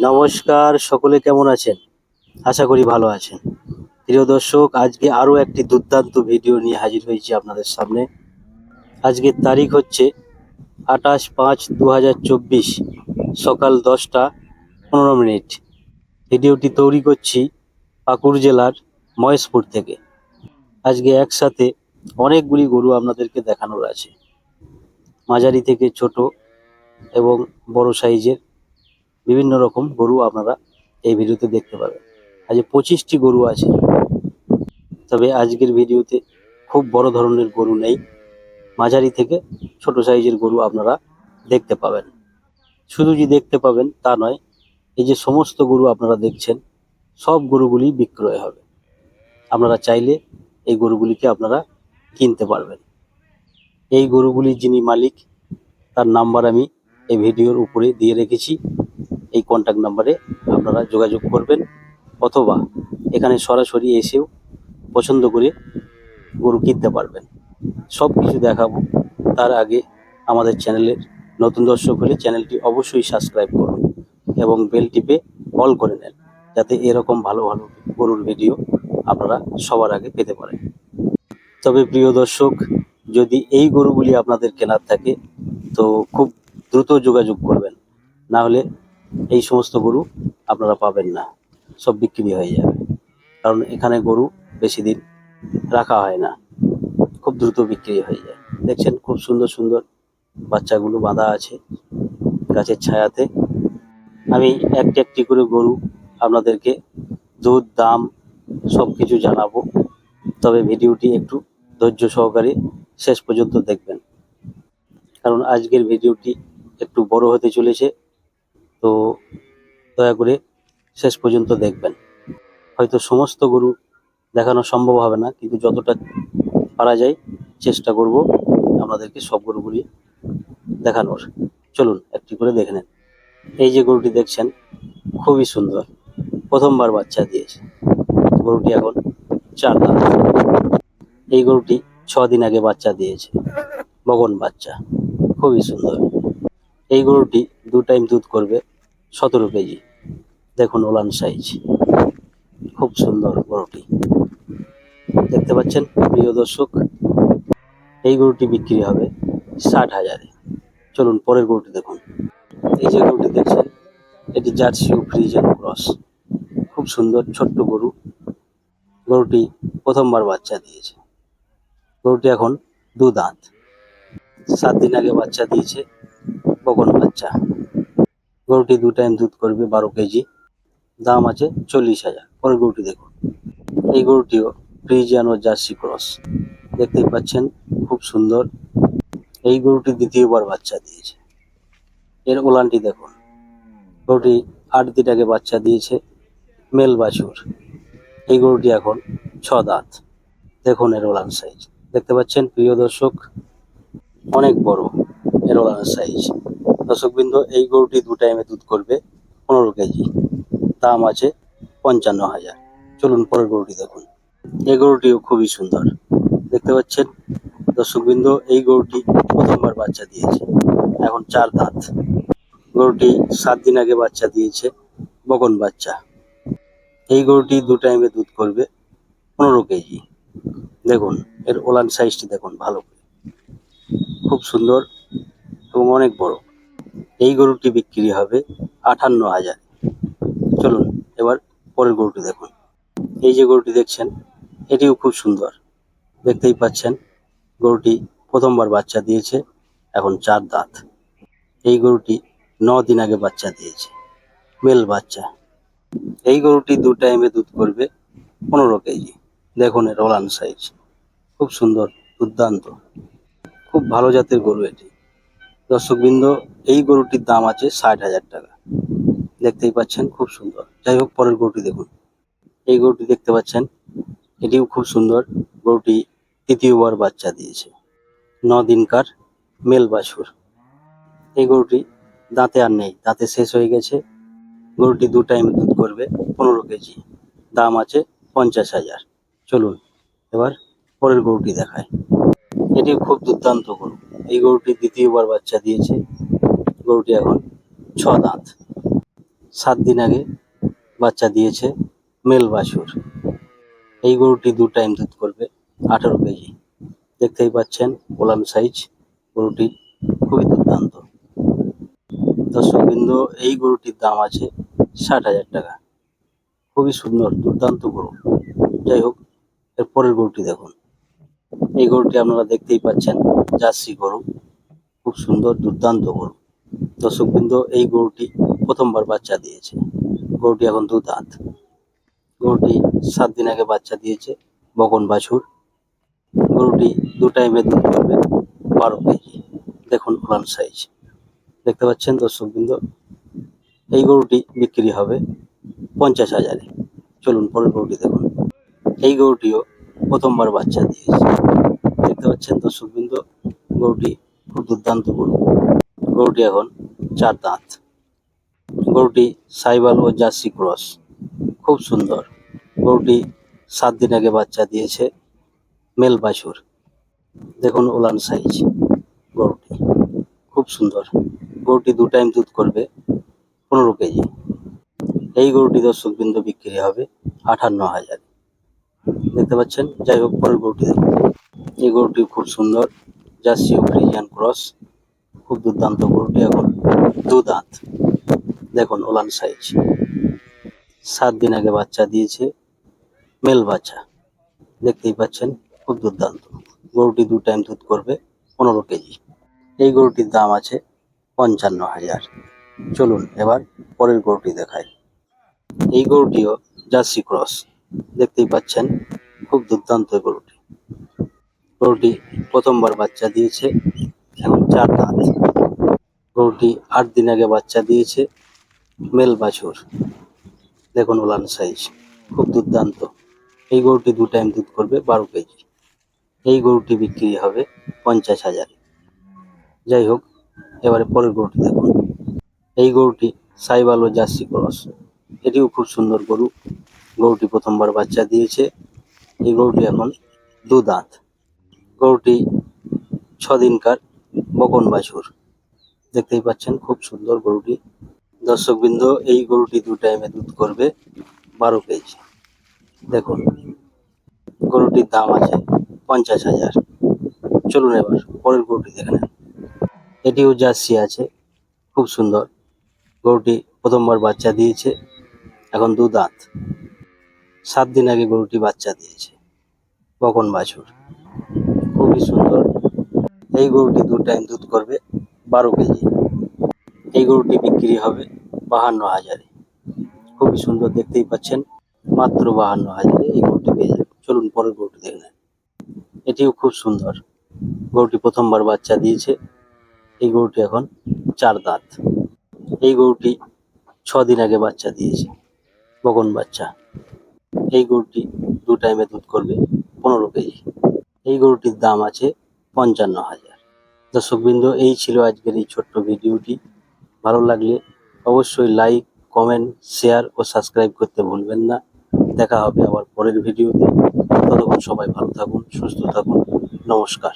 নমস্কার, সকলে কেমন আছেন? আশা করি ভালো আছেন। প্রিয় দর্শক, আজকে আরও একটি দুর্দান্ত ভিডিও নিয়ে হাজির হয়েছি আপনাদের সামনে। আজকের তারিখ হচ্ছে আঠাশ পাঁচ দু সকাল দশটা পনেরো মিনিট। ভিডিওটি তৈরি করছি পাকুড় জেলার মহেশপুর থেকে। আজকে একসাথে অনেকগুলি গরু আপনাদেরকে দেখানোর আছে। মাঝারি থেকে ছোট এবং বড় সাইজের। বিভিন্ন রকম গরু আপনারা এই ভিডিওতে দেখতে পাবেন। আজ পঁচিশটি গরু আছে। তবে আজকের ভিডিওতে খুব বড় ধরনের গরু নেই। মাঝারি থেকে ছোট সাইজের গরু আপনারা দেখতে পাবেন। শুধু যে দেখতে পাবেন তা নয়, এই যে সমস্ত গরু আপনারা দেখছেন, সব গরুগুলি বিক্রয় হবে। আপনারা চাইলে এই গরুগুলিকে আপনারা কিনতে পারবেন। এই গরুগুলির যিনি মালিক, তার নাম্বার আমি এই ভিডিওর উপরে দিয়ে রেখেছি। এই কন্ট্যাক্ট নাম্বারে আপনারা যোগাযোগ করবেন অথবা এখানে সরাসরি এসেও পছন্দ করে গরু কিনতে পারবেন। সব কিছু দেখাবো। তার আগে আমাদের চ্যানেলের নতুন দর্শক হলে চ্যানেলটি অবশ্যই সাবস্ক্রাইব করুন এবং বেল টিপে অল করে নেন যাতে এরকম ভালো ভালো গরুর ভিডিও আপনারা সবার আগে পেতে পারেন। তবে প্রিয় দর্শক, যদি এই গরুগুলি আপনাদের কেনার থাকে, তো খুব দ্রুত যোগাযোগ করবেন। না হলে এই সমস্ত গরু আপনারা পাবেন না। সব বিক্রি হয়ে যাবে। কারণ এখানে গরু বেশি দিন রাখা হয় না। খুব দ্রুত বিক্রি হয়ে যায়। দেখছেন খুব সুন্দর সুন্দর বাচ্চাগুলো বাঁধা আছে গাছের ছায়াতে। আমি একটি একটি করে গরু আপনাদেরকে দুধ, দাম সব কিছু জানাব। তবে ভিডিওটি একটু ধৈর্য সহকারে শেষ পর্যন্ত দেখবেন। কারণ আজকের ভিডিওটি একটু বড় হতে চলেছে। তো দয়া করে শেষ পর্যন্ত দেখবেন। হয়তো সমস্ত গরু দেখানো সম্ভব হবে না, কিন্তু যতটা পারা যায় চেষ্টা করব আপনাদেরকে সব গরুগুলি দেখানোর। চলুন, একটি করে দেখে নেন। এই যে গরুটি দেখছেন, খুবই সুন্দর। প্রথমবার বাচ্চা দিয়েছে। গরুটি এখন চার দাঁত। এই গরুটি ছ দিন আগে বাচ্চা দিয়েছে। বগন বাচ্চা। খুবই সুন্দর। এই গরুটি দু টাইম দুধ করবে। সতেরো কেজি। দেখুন ওলান সাইজ। খুব সুন্দর গরুটি। দেখতে পাচ্ছেন, প্রিয় দর্শক, এই গরুটি বিক্রি হবে ষাট হাজারে। চলুন পরের গরুটি দেখুন। এই যে গরুটি দেখছেন, এটি জার্সি ও ফ্রিজেন ক্রস। খুব সুন্দর, ছোট্ট গরু। গরুটি প্রথমবার বাচ্চা দিয়েছে। গরুটি এখন দু দাঁত সাত দিন আগে বাচ্চা দিয়েছে বকন বাচ্চা। গরুটি দু টাইম দুধ করবে বারো কেজি। দাম আছে চল্লিশ হাজার। পরের গরুটি দেখুন। এই গরুটিও ফ্রিজিয়ান ও জার্সি ক্রস। দেখতেই পাচ্ছেন, খুব সুন্দর। এই গরুটি দ্বিতীয়বার বাচ্চা দিয়েছে। এর ওলানটি দেখুন। গরুটি আট দিন আগে বাচ্চা দিয়েছে, মেল বাছুর। এই গরুটি এখন ছ দাঁত। দেখুন এর ওলান সাইজ। দেখতে পাচ্ছেন, প্রিয় দর্শক, অনেক বড় এর ওলানের সাইজ। দর্শকবৃন্দ, এই গরুটি দু টাইমে দুধ করবে, পনেরো কেজি। দাম আছে পঞ্চান্ন হাজার। চলুন পরের গরুটি দেখুন। এই গরুটিও খুবই সুন্দর। দেখতে পাচ্ছেন দর্শকবৃন্দ, এই গরুটি প্রথমবার বাচ্চা দিয়েছে। এখন চার দাঁত। গরুটি সাত দিন আগে বাচ্চা দিয়েছে বগন বাচ্চা। এই গরুটি দু টাইমে দুধ করবে, পনেরো কেজি। দেখুন, এর ওলান সাইজটি দেখুন ভালো খুব সুন্দর এবং অনেক বড়। এই গরুটি বিক্রি হবে আটান্ন হাজার। চলুন, এবার পরের গরুটি দেখুন। এই যে গরুটি দেখছেন, এটিও খুব সুন্দর। দেখতেই পাচ্ছেন, গরুটি প্রথমবার বাচ্চা দিয়েছে, এখন চার দাঁত। এই গরুটি ন দিন আগে বাচ্চা দিয়েছে, মেল বাচ্চা। এই গরুটি দু টাইমে দুধ করবে পনেরো কেজি। দেখুন এর ওলান সাইজ। খুব সুন্দর, দুর্দান্ত। খুব ভালো জাতের গরু এটি। দর্শকবৃন্দ, এই গরুটির দাম আছে ষাট হাজার টাকা। দেখতেই পাচ্ছেন, খুব সুন্দর। যাই হোক, পরের গরুটি দেখুন। এই গরুটি দেখতে পাচ্ছেন, এটিও খুব সুন্দর। গরুটি তৃতীয়বার বাচ্চা দিয়েছে। ন দিনকার মেল বাছুর এই গরুটি দাঁতে আর নেই, দাঁতে শেষ হয়ে গেছে। গরুটি দু টাইম দুধ করবে, পনেরো কেজি। দাম আছে পঞ্চাশ হাজার। চলুন, এবার পরের গরুটি দেখায় এটি খুব দুর্দান্ত গরু। এই গরুটি দ্বিতীয়বার বাচ্চা দিয়েছে। গরুটি এখন ছ দাঁত। সাত দিন আগে বাচ্চা দিয়েছে মেল বাছুর এই গরুটি দু টাইম দুধ করবে, আঠারো কেজি। দেখতেই পাচ্ছেন ওলান সাইজ। গরুটি খুবই দুর্দান্ত। দর্শকবৃন্দ, এই গরুটির দাম আছে ষাট হাজার টাকা। খুবই সুন্দর, দুর্দান্ত গরু। যাই হোক, এর পরের গরুটি দেখুন। এই গরুটি আপনারা দেখতেই পাচ্ছেন, জার্সি গরু। খুব সুন্দর, দুর্দান্ত গরু। দর্শকবৃন্দ, এই গরুটি প্রথমবার বাচ্চা দিয়েছে। গরুটি এখন দু দাঁত গরুটি সাত দিন আগে বাচ্চা দিয়েছে, বকন বাছুর। গরুটি দু টাইমে দুধ করবে বারো কেজি। দেখুন উলান সাইজ দেখতে পাচ্ছেন দর্শকবৃন্দ, এই গরুটি বিক্রি হবে পঞ্চাশ হাজারে। চলুন পরের গরুটি দেখুন। এই গরুটিও প্রথমবার বাচ্চা দিয়েছে। দেখতে পাচ্ছেন দর্শকবৃন্দ গরুটি খুব দুর্দান্ত গরু। গরুটি এখন চার দাঁত। গরুটি সাইবাল ও জার্সি ক্রস, খুব সুন্দর। গরুটি সাত দিন আগে বাচ্চা দিয়েছে মেল বাছুর। দেখুন ওলান সাইজ গরুটি, খুব সুন্দর। গরুটি দু টাইম দুধ করবে পনেরো কেজি। এই গরুটি দর্শক বিন্দু বিক্রি হবে আঠান্ন হাজার। দেখতে পাচ্ছেন? যাই হোক, পরের গরুটি এই গরুটি খুব সুন্দর। Jersey Friesian cross. খুব দুর্দান্ত গরুটি এখন। দু দাঁত। দেখুন, ওলান সাইজ। সাত দিন আগে বাচ্চা দিয়েছে। মেল বাচ্চা। দেখতেই পাচ্ছেন, খুব দুর্দান্ত। গরুটি দু টাইম দুধ করবে, পনেরো কেজি। এই গরুটির দাম আছে পঞ্চান্ন হাজার। চলুন এবার পরের গরুটি দেখাই। এই গরুটিও জার্সি ক্রস। দেখতেই পাচ্ছেন, খুব দুর্দান্ত গরুটি। গরুটি প্রথমবার বাচ্চা দিয়েছে এখন চার দাঁত। গরুটি আট দিন আগে বাচ্চা দিয়েছে মেল বাছুর। দেখুন ওলান সাইজ, খুব দুর্দান্ত। এই গরুটি দু টাইম দুধ করবে বারো কেজি। এই গরুটি বিক্রি হবে পঞ্চাশ হাজারে। যাই হোক, এবারে পরের গরুটি দেখুন। এই গরুটি সাইবাল ও জার্সি ক্রস। এটিও খুব সুন্দর গরু। গরুটি প্রথমবার বাচ্চা দিয়েছে। এই গরুটি এখন দু দাঁত। গরুটি ছ দিনকার বকন বাছুর দেখতেই পাচ্ছেন, খুব সুন্দর গরুটি। দর্শকবৃন্দ, এই গরুটি দু টাইমে দুধ করবে বারো কেজি। দেখুন, গরুটির দাম আছে পঞ্চাশ হাজার। চলুন এবার, পরের গরুটি দেখে নেন। এটিও জার্সি আছে, খুব সুন্দর। গরুটি প্রথমবার বাচ্চা দিয়েছে, এখন দু দাঁত সাত দিন আগে গরুটি বাচ্চা দিয়েছে বকন বাছুর খুবই সুন্দর। এই গরুটি দু টাইম দুধ করবে, বারো কেজি। এই গরুটি বিক্রি হবে বাহান্ন হাজারে। খুবই সুন্দর দেখতেই পাচ্ছেন, মাত্র বাহান্ন হাজারে এই গরুটি পেয়ে যাবেন। চলুন পরের গরুটি দেখে নেন। এটিও খুব সুন্দর। গরুটি প্রথমবার বাচ্চা দিয়েছে। এই গরুটি এখন চার দাঁত। এই গরুটি ছ দিন আগে বাচ্চা দিয়েছে, বগন বাচ্চা। এই গরুটি দু টাইমে দুধ করবে পনেরো কেজি। এই গরুটির দাম আছে পঞ্চান্ন হাজার। দর্শকবৃন্দ, এই ছিল আজকের এই ছোট্ট ভিডিওটি। ভালো লাগলে অবশ্যই লাইক কমেন্ট শেয়ার ও সাবস্ক্রাইব করতে ভুলবেন না। দেখা হবে আবার পরের ভিডিওতে। ততক্ষণ সবাই ভালো থাকুন, সুস্থ থাকুন। নমস্কার।